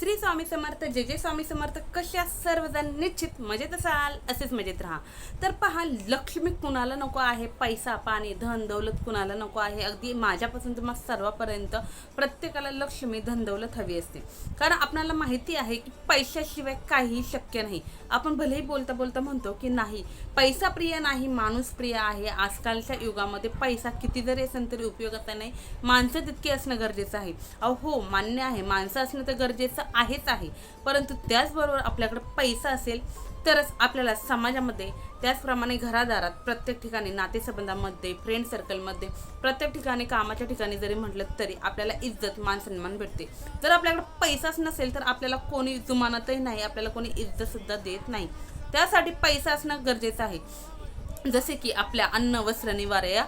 श्री स्वामी समर्थ जे जे स्वामी समर्थ कशा सर्वजण निश्चित मजेत असाल असेच मजेत राहा. तर पहा लक्ष्मी कुणाला नको आहे? पैसा पाणी धन दौलत कुणाला नको आहे? अगदी माझ्यापासून तर मग सर्वापर्यंत प्रत्येकाला लक्ष्मी धन दौलत हवी असते. कारण आपणाला माहिती आहे की पैशाशिवाय काही शक्य नाही. आपण भलेही बोलता बोलता म्हणतो की नाही पैसा प्रिय नाही माणूस प्रिय आहे. आजकालच्या युगामध्ये पैसा किती जरी असेल तरी उपयोगाचा नाही. माणसं तितकी असणं गरजेचं आहे. अहो हो मान्य आहे. माणसं असणं तर गरजेचं आहेच आहे. परंतु त्याचबरोबर आपल्याकडे पैसा असेल तरच आपल्याला समाजामध्ये त्याचप्रमाणे घरादारात प्रत्येक ठिकाणी नातेसंबंधामध्ये फ्रेंड सर्कलमध्ये प्रत्येक ठिकाणी कामाच्या ठिकाणी जरी म्हटलं तरी आपल्याला इज्जत मान सन्मान भेटते. जर आपल्याकडे पैसाच नसेल तर आपल्याला कोणी जुमानतही नाही आपल्याला कोणी इज्जतसुद्धा देत नाही. त्यासाठी पैसा असणं गरजेचं आहे. जसे की आपल्या अन्न वस्त्र निवारा या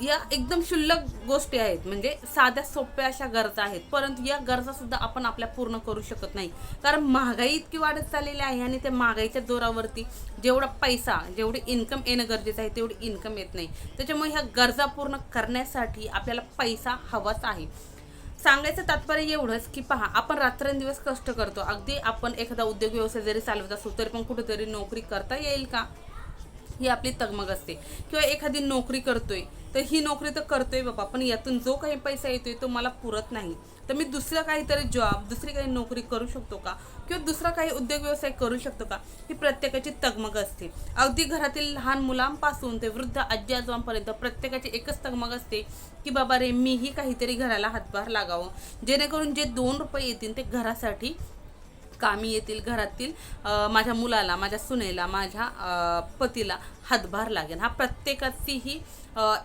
या एकदम क्षुल्लक गोष्टी आहेत. म्हणजे साध्या सोप्या अशा गरजा आहेत. परंतु या गरजा सुद्धा आपण आपल्या पूर्ण करू शकत नाही. कारण महागाई इतकी वाढत चाललेली आहे आणि त्या महागाईच्या जोरावरती जेवढा पैसा जेवढी इन्कम येणं गरजेचं आहे तेवढी इन्कम येत नाही. त्याच्यामुळे ह्या गरजा पूर्ण करण्यासाठी आपल्याला पैसा हवाच आहे. सांगायचं तात्पर्य एवढंच की पहा आपण रात्रंदिवस कष्ट करतो. अगदी आपण एखादा उद्योग व्यवसाय जरी चालवत असू तरी पण कुठेतरी नोकरी करता येईल का? ही आपली तगमग असते. किंवा एखादी नोकरी करतोय तर ही नोकरी तर करतोय बाबा पण यातून जो काही पैसा येतोय तो मला पुरत नाही. तर मी दुसरा काहीतरी जॉब दुसरी काही नोकरी करू शकतो का? किंवा दुसरा काही उद्योग व्यवसाय करू शकतो का? ही प्रत्येकाची तगमग असते. अगदी घरातील लहान मुलांपासून ते वृद्ध आजी आजोबांपर्यंत प्रत्येकाची एकच तगमग असते की बाबा रे मीही काहीतरी घराला हातभार लागावं. जेणेकरून जे दोन रुपये येतील ते घरासाठी कामी येतील घरातील माझ्या मुलाला माझ्या सुनेला माझ्या पतीला हातभार लागेल. हा प्रत्येकाची ही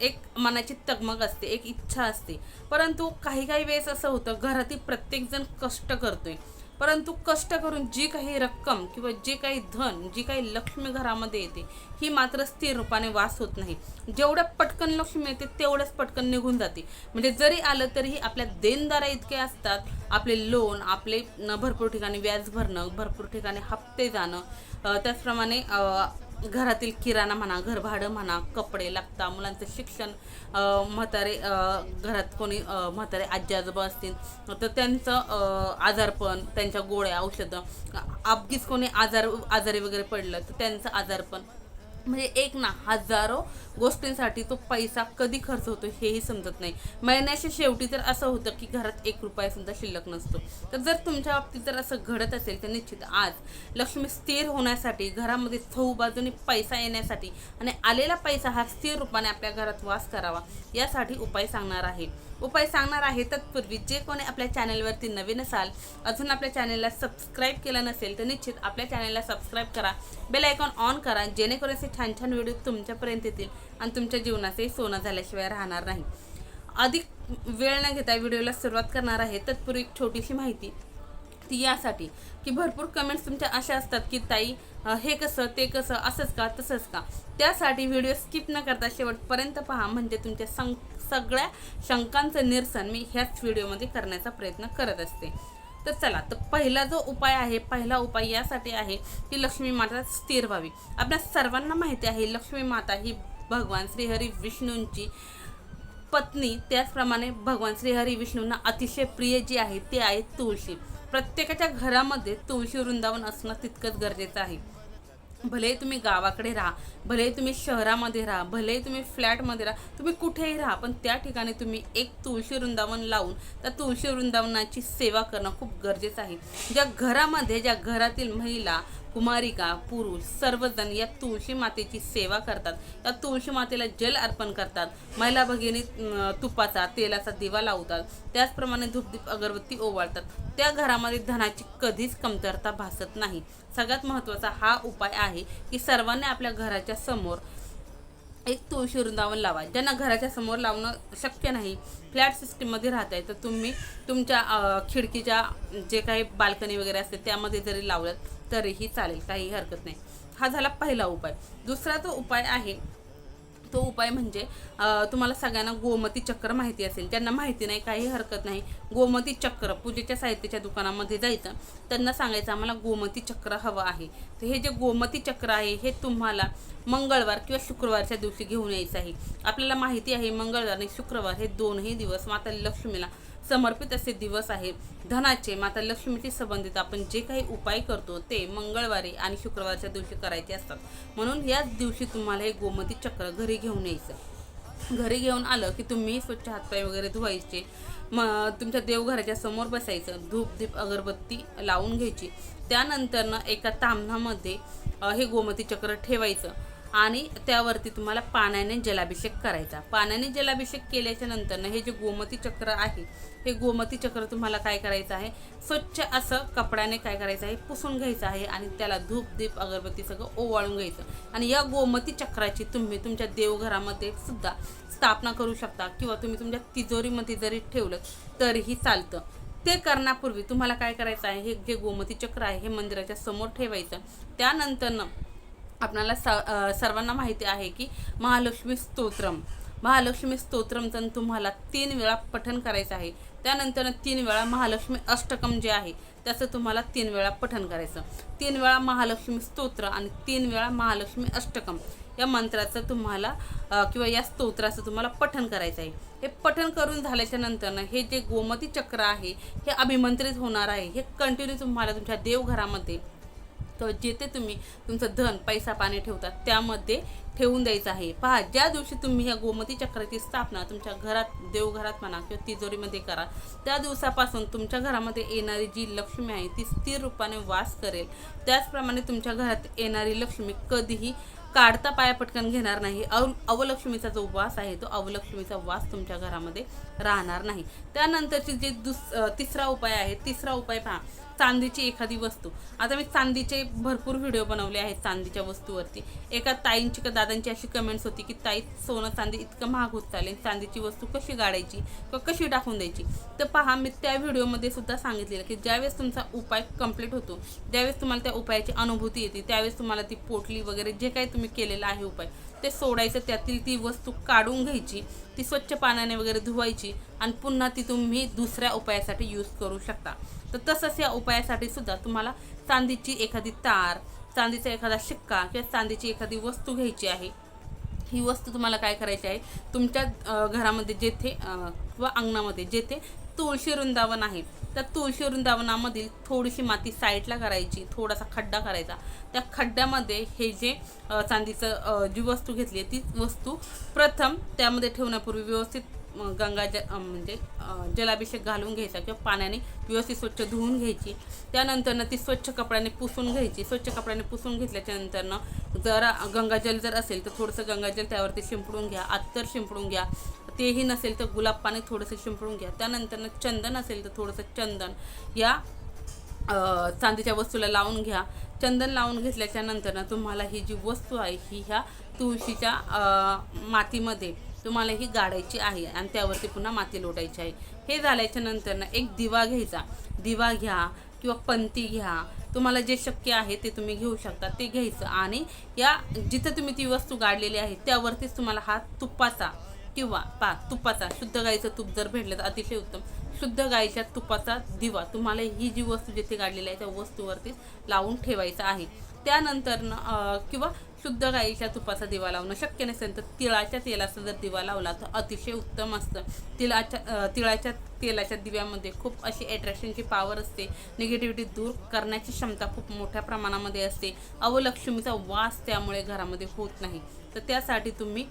एक मनाची तगमग असते एक इच्छा असते. परंतु काही काही वेळेस असं होतं घरातील प्रत्येकजण कष्ट करतोय. परंतु कष्ट करून जी काही रक्कम किंवा जे काही धन जी काही लक्ष्मी घरामध्ये येते ही मात्र स्थिर रूपाने वास होत नाही. जेवढ्या पटकन लक्ष्मी येते तेवढंच पटकन निघून जाते. म्हणजे जरी आलं तरीही आपल्या देणदारा इतके असतात आपले लोन आपले न भरपूर ठिकाणी व्याज भरणं भरपूर ठिकाणी हप्ते जाणं त्याचप्रमाणे घरातील किराणा म्हणा घर भाडं म्हणा कपडे लागता मुलांचं शिक्षण म्हातारे घरात कोणी म्हातारे आजी आजोबा असतील तर त्यांचं आजारपण त्यांच्या गोळ्या औषधं अगदीच कोणी आजार आजारी वगैरे पडलं तर त्यांचं आजारपण म्हणजे एक ना हजारो गोष्टींसाठी तो पैसा कधी खर्च होतो हेही समजत नाही. महिन्याच्या शेवटी तर असं होतं की घरात एक रुपया सुद्धा शिल्लक नसतो. तर जर तुमच्या बाबतीत जर असं घडत असेल तर निश्चित आज लक्ष्मी स्थिर होण्यासाठी घरामध्ये चहू बाजूने पैसा येण्यासाठी आणि आलेला पैसा हा स्थिर रूपाने आपल्या घरात वास करावा यासाठी उपाय सांगणार आहे. उपाय सांगणार आहे. तत्पूर्वी जे कोणी आपल्या चॅनलवरती नवीन असाल अजून आपल्या चॅनलला सबस्क्राईब केलं नसेल तर निश्चित आपल्या चॅनलला सबस्क्राईब करा. बेल आयकॉन ऑन करा जेणेकरून असे छान छान व्हिडिओ तुमच्यापर्यंत येतील आणि तुमच्या जीवनाचे सोनं झाल्याशिवाय राहणार नाही. अधिक वेळ न घेता व्हिडिओला सुरुवात करणार आहे. तत्पूर्वी एक छोटीशी माहिती. ती यासाठी. की भरपूर कमेंट्स तुमच्या अशा असतात की ताई हे कसं ते कसं असंच का तसंच का? त्यासाठी व्हिडिओ स्किप न करता शेवटपर्यंत पहा. म्हणजे तुमच्या सं सगळ्या शंकांचं निरसन मी ह्याच व्हिडिओमध्ये करण्याचा प्रयत्न करत असते. तर चला तर पहिला जो उपाय आहे पहिला उपाय यासाठी आहे की लक्ष्मी माता स्थिर व्हावी. आपल्या सर्वांना माहिती आहे लक्ष्मी माता ही भगवान श्रीहरी विष्णूंची पत्नी. त्याचप्रमाणे भगवान श्रीहरी विष्णूंना अतिशय प्रिय जी आहे ती आहे तुळशी. प्रत्येकाच्या घरामध्ये तुळशी वृंदावन असणं तितकंच गरजेचं आहे. भले तुम्ही गावाकडे राहा भले तुम्ही शहरामध्ये राहा भले तुम्ही फ्लॅटमध्ये राहा तुम्ही कुठेही राहा पण त्या ठिकाणी तुम्ही एक तुळशी वृंदावन लावून त्या तुळशी वृंदावनाची सेवा करणं खूप गरजेचं आहे. ज्या घरामध्ये ज्या घरातील महिला कुमारिका पुरुष सर्वजण या तुळशी मातेची सेवा करतात. या तुळशी मातेला जल अर्पण करतात. महिला भगिनी तुपाचा तेलाचा दिवा लावतात. त्याचप्रमाणे धूपदीप अगरबत्ती ओवाळतात. त्या घरामध्ये धनाची कधीच कमतरता भासत नाही. सगळ्यात महत्त्वाचा हा उपाय आहे की सर्वांनी आपल्या घराच्या समोर एक तुळशी वृंदावन लावा. ज्यांना घराच्या समोर लावणं शक्य नाही फ्लॅट सिस्टीममध्ये राहत आहे तर तुम्ही तुमच्या खिडकीच्या जे काही बाल्कनी वगैरे असते त्यामध्ये जरी लावलं तरीही चालेल काही हरकत नाही. हा झाला पहिला उपाय. दुसरा जो उपाय आहे तो उपाय म्हणजे तुम्हाला सगळ्यांना गोमती चक्र माहिती असेल. ज्यांना माहिती नाही काही हरकत नाही. गोमती चक्र पूजेच्या साहित्याच्या दुकानामध्ये जायचं. त्यांना सांगायचं आम्हाला गोमती चक्र हवं आहे. तर हे जे गोमती चक्र आहे हे तुम्हाला मंगळवार किंवा शुक्रवारच्या दिवशी घेऊन यायचं आहे. आपल्याला माहिती आहे मंगळवार आणि शुक्रवार हे दोनही दिवस माता लक्ष्मीला समर्पित असे दिवस आहे धनाचे माता लक्ष्मीशी संबंधित आपण जे काही उपाय करतो ते मंगळवारी आणि शुक्रवारच्या दिवशी करायचे असतात. म्हणून याच दिवशी तुम्हाला हे गोमती चक्र घरी घेऊन यायचं. घरी घेऊन आलं की तुम्ही स्वच्छ हातपाय वगैरे धुवायचे. मग तुमच्या देवघराच्या समोर बसायचं. धूप दीप अगरबत्ती लावून घ्यायची. त्यानंतरनं एका तांबणामध्ये हे गोमती चक्र ठेवायचं. आणि त्यावरती तुम्हाला पाण्याने जलाभिषेक करायचा. पाण्याने जलाभिषेक केल्याच्या नंतरनं हे जे गोमती चक्र आहे हे गोमती चक्र तुम्हाला काय करायचं आहे? स्वच्छ असं कपड्याने काय करायचं आहे? पुसून घ्यायचं आहे आणि त्याला धूप दीप अगरबत्ती सगळं ओवाळून घ्यायचं. आणि या गोमती चक्राची तुम्ही तुमच्या देवघरामध्ये सुद्धा स्थापना करू शकता किंवा तुम्ही तुमच्या तिजोरीमध्ये जरी ठेवलं तरीही चालतं. ते करण्यापूर्वी तुम्हाला काय करायचं आहे? हे जे गोमती चक्र आहे हे मंदिराच्या समोर ठेवायचं. त्यानंतरनं आपणाला स सर्वांना माहिती आहे की महालक्ष्मी स्तोत्रम. महालक्ष्मी स्तोत्रमचं तुम्हाला तीन वेळा पठन करायचं आहे. त्यानंतर तीन वेळा महालक्ष्मी अष्टकम जे आहे त्याचं तुम्हाला तीन वेळा पठन करायचं. तीन वेळा महालक्ष्मी स्तोत्र आणि तीन वेळा महालक्ष्मी अष्टकम. या मंत्राचं तुम्हाला किंवा या स्तोत्राचं तुम्हाला पठन करायचं आहे. हे पठन करून झाल्याच्या नंतरनं हे जे गोमती चक्र आहे हे अभिमंत्रित होणार आहे. हे कंटिन्यू तुम्हाला तुमच्या देवघरामध्ये तर जिथे तुम्ही तुमचं धन पैसा पाणी ठेवतात त्यामध्ये ठेवून द्यायचं आहे. पहा ज्या दिवशी तुम्ही ह्या गोमती चक्राची स्थापना तुमच्या घरात देवघरात म्हणा किंवा तिजोरीमध्ये करा त्या दिवसापासून तुमच्या घरामध्ये येणारी जी लक्ष्मी आहे ती स्थिर रूपाने वास करेल. त्याचप्रमाणे तुमच्या घरात येणारी लक्ष्मी कधीही काढता पाया पटकन घेणार नाही. अव अवलक्ष्मीचा जो वास आहे तो अवलक्ष्मीचा वास तुमच्या घरामध्ये राहणार नाही. त्यानंतरची जे दुस तिसरा उपाय आहे तिसरा उपाय पहा चांदीची एखादी वस्तू. आता मी चांदीचे भरपूर व्हिडिओ बनवले आहेत चांदीच्या वस्तूवरती. एका ताईंची का दादांची अशी कमेंट्स होती की ताई सोनं चांदी इतकं महाग होत चालेल चांदीची वस्तू कशी गाडायची? किंवा कशी टाकून द्यायची? तर पहा मी त्या व्हिडिओमध्ये सुद्धा सांगितलेलं की ज्यावेळेस तुमचा उपाय कंप्लीट होतो ज्यावेळेस तुम्हाला त्या उपायाची अनुभूती येते त्यावेळेस तुम्हाला ती पोटली वगैरे जे काही तुम्ही केलेलं आहे उपाय ते सोडायचं त्यातील ती वस्तू काढून घ्यायची ती स्वच्छ पाण्याने वगैरे धुवायची आणि पुन्हा ती तुम्ही दुसऱ्या उपायासाठी यूज करू शकता. तर तसंच या उपायासाठी सुद्धा तुम्हाला चांदीची एखादी तार चांदीचा एखादा शिक्का किंवा चांदीची एखादी वस्तू घ्यायची आहे. ही वस्तू तुम्हाला काय करायची आहे? तुमच्या घरामध्ये जेथे किंवा अंगणामध्ये जेथे तुळशी वृंदावन आहे त्या तुळशी वृंदावनामधील थोडीशी माती साईडला करायची थोडासा खड्डा करायचा. त्या खड्ड्यामध्ये हे जे चांदीचं जी वस्तू घेतली आहे ती वस्तू प्रथम त्यामध्ये ठेवण्यापूर्वी व्यवस्थित गंगा ज म्हणजे जलाभिषेक घालून घ्यायचा किंवा पाण्याने व्यवस्थित स्वच्छ धुवून घ्यायची. त्यानंतरनं ती स्वच्छ कपड्याने पुसून घ्यायची. स्वच्छ कपड्याने पुसून घेतल्याच्या नंतरनं जरा गंगाजल जर असेल तर थोडंसं गंगाजल त्यावरती शिंपडून घ्या. अत्तर शिंपडून घ्या. तेही नसेल तर गुलाब पाणी थोडंसं शिंपडून घ्या. त्यानंतरनं चंदन असेल तर थोडंसं चंदन या चांदीच्या वस्तूला लावून घ्या. चंदन लावून घेतल्याच्या नंतरनं तुम्हाला ही जी वस्तू आहे ही ह्या तुळशीच्या मातीमध्ये तुम्हाला ही गाडायची आहे आणि त्यावरती पुन्हा माती लोटायची आहे. हे झाल्याच्यानंतर ना एक दिवा घ्यायचा. दिवा घ्या किंवा पंती घ्या. तुम्हाला जे शक्य आहे ते तुम्ही घेऊ शकता ते घ्यायचं. आणि या जिथं तुम्ही ती वस्तू गाडलेली आहे त्यावरतीच तुम्हाला हा तुपाचा किंवा पा तुपाचा शुद्ध गाईचं तूप जर भेटलं तर अतिशय उत्तम. शुद्ध गाईच्या तुपाचा दिवा. तुम्हाला ही जी वस्तू जिथे गाडलेली आहे त्या वस्तूवरतीच लावून ठेवायचं आहे. त्यानंतर किंवा शुद्ध गाईच्या तुपाचा दिवा लावणं शक्य नसेल तर तिळाच्या तेलाचा जर दिवा लावला तर अतिशय उत्तम असतं. तिळाच्या तिळाच्या तेलाच्या दिव्यामध्ये खूप अशी अट्रॅक्शनची पॉवर असते. निगेटिव्हिटी दूर करण्याची क्षमता खूप मोठ्या प्रमाणामध्ये असते. अवलक्ष्मीचा वास त्यामुळे घरामध्ये होत नाही. तर त्यासाठी तुम्ही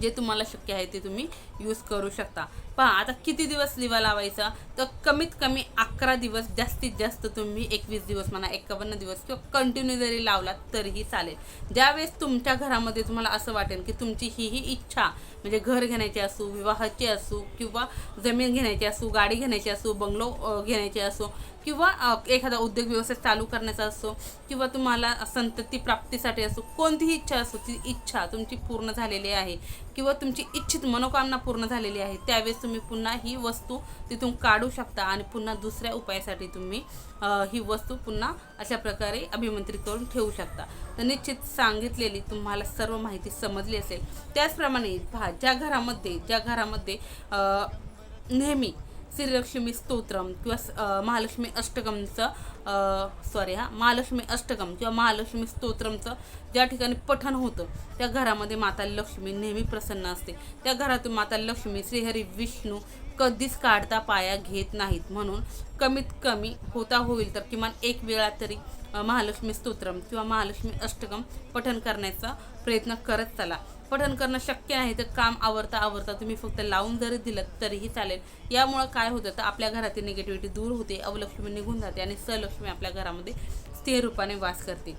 जे तुम्हाला शक्य आहे ते तुम्ही यूज करू शकता. पहा आता किती दिवस लिवा लावायचा? तर कमीत कमी अकरा दिवस जास्तीत जास्त तुम्ही एकवीस दिवस म्हणा एकावन्न दिवस किंवा कंटिन्यू जरी लावलात तरीही चालेल. ज्यावेळेस तुमच्या घरामध्ये तुम्हाला असं वाटेल की तुमची ही ही इच्छा म्हणजे घर घेण्याची असो विवाहाची असो किंवा जमीन घेण्याची असो गाडी घेण्याची असो बंगलो घेण्याची असो किंवा एखादा उद्योग व्यवसाय चालू करण्याचा असो किंवा तुम्हाला संतती प्राप्तीसाठी असो कोणतीही इच्छा असो ती इच्छा तुमची पूर्ण झालेली आहे. किंवा तुमची इच्छित मनोकामना पूर्ण झालेली आहे त्यावेळेस तुम्ही पुन्हा ही वस्तू तिथून काढू शकता आणि पुन्हा दुसऱ्या उपायासाठी तुम्ही ही वस्तू पुन्हा अशा प्रकारे अभिमंत्रित करून ठेवू शकता. तर निश्चित सांगितलेली तुम्हाला सर्व माहिती समजली असेल. त्याचप्रमाणे पहा ज्या घरामध्ये ज्या घरामध्ये नेहमी श्रीलक्ष्मी स्तोत्रम किंवा स- महालक्ष्मी अष्टकमचं सॉरी हा महालक्ष्मी अष्टकम किंवा महालक्ष्मी स्तोत्रमचं ज्या ठिकाणी पठण होतं त्या घरामध्ये माता लक्ष्मी नेहमी प्रसन्न असते. त्या घरातून माता लक्ष्मी श्रीहरी विष्णू कधीच काढता पाया घेत नाहीत. म्हणून कमीत कमी होता होईल तर किमान एक वेळा तरी महालक्ष्मी स्तोत्रम किंवा महालक्ष्मी अष्टकम पठण करण्याचा प्रयत्न करत चला. पठण करणं शक्य नाही तर काम आवरता आवरता तुम्ही फक्त लावून जरी दिलं तरीही चालेल. यामुळं काय होतं तर आपल्या घरातील निगेटिव्हिटी दूर होते अवलक्ष्मी निघून जाते आणि सलक्ष्मी आपल्या घरामध्ये स्थिर रूपाने वास करते.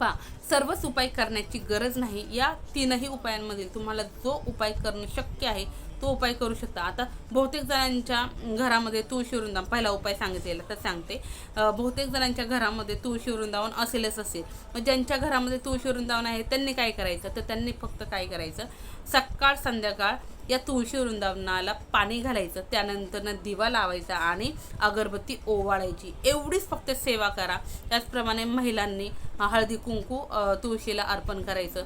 पा सर्वच उपाय करण्याची गरज नाही. या तीनही उपायांमधील तुम्हाला जो उपाय करणं शक्य आहे तो उपाय करू शकता. आता बहुतेक जणांच्या घरामध्ये तुळशी वृंदावन पहिला उपाय सांगितलेला तर सांगते. बहुतेक जणांच्या घरामध्ये तुळशी वृंदावन असेलच असेल. मग ज्यांच्या घरामध्ये तुळशी वृंदावन आहे त्यांनी काय करायचं? तर त्यांनी फक्त काय करायचं? सकाळ संध्याकाळ या तुळशी वृंदावनाला पाणी घालायचं. त्यानंतर दिवा लावायचा आणि अगरबत्ती ओवाळायची. एवढीच फक्त सेवा करा. त्याचप्रमाणे महिलांनी हळदी कुंकू तुळशीला अर्पण करायचं.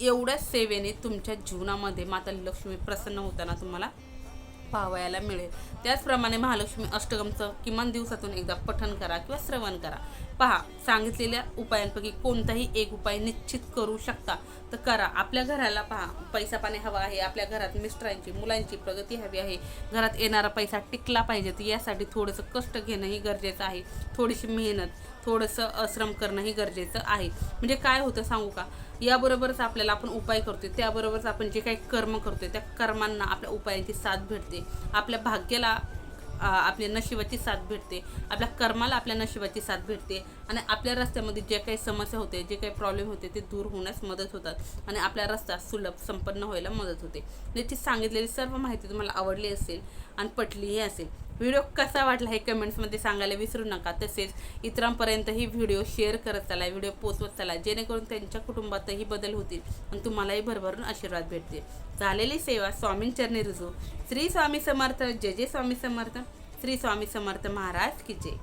एवढ्या सेवेने तुमच्या जीवनामध्ये माता लक्ष्मी प्रसन्न होताना तुम्हाला पाहावयाला मिळेल. त्याचप्रमाणे महालक्ष्मी अष्टगमचं किमान दिवसातून एकदा पठण करा किंवा श्रवण करा. पहा सांगितलेल्या उपायांपैकी कोणताही एक उपाय निश्चित करू शकता. तर करा. आपल्या घराला पहा पैसा पाणी हवा आहे आपल्या घरात मिस्टरांची मुलांची प्रगती हवी आहे. घरात येणारा पैसा टिकला पाहिजे तर यासाठी थोडंसं कष्ट घेणंही गरजेचं आहे. थोडीशी मेहनत थोडंसं आश्रम करणंही गरजेचं आहे. म्हणजे काय होतं सांगू का? याबरोबरच आपल्याला आपण उपाय करतोय. त्याबरोबरच आपण जे काही कर्म करतोय त्या कर्मांना आपल्या उपायांची साथ भेटते. आपल्या भाग्याला आपल्या नशिबाची साथ भेटते. आपल्या कर्माला आपल्या नशिबाची साथ भेटते. आणि आपल्या रस्त्यामध्ये जे काही समस्या होते जे काही प्रॉब्लेम होते ते दूर होण्यास मदत होतात. आणि आपला रस्ता सुलभ संपन्न व्हायला मदत होते. याची सांगितलेली सर्व माहिती तुम्हाला आवडली असेल आणि पटलीही असेल. व्हिडिओ कसा वाटला हे कमेंट्समध्ये सांगायला विसरू नका. तसेच इतरांपर्यंतही व्हिडिओ शेअर करत चला व्हिडिओ पोचवत चला जेणेकरून त्यांच्या कुटुंबातही बदल होतील आणि तुम्हालाही भरभरून आशीर्वाद भेटतील. झालेली सेवा स्वामींचरणी रुजू. श्री स्वामी समर्थ. जय जय स्वामी समर्थ. श्री स्वामी समर्थ महाराज की जय.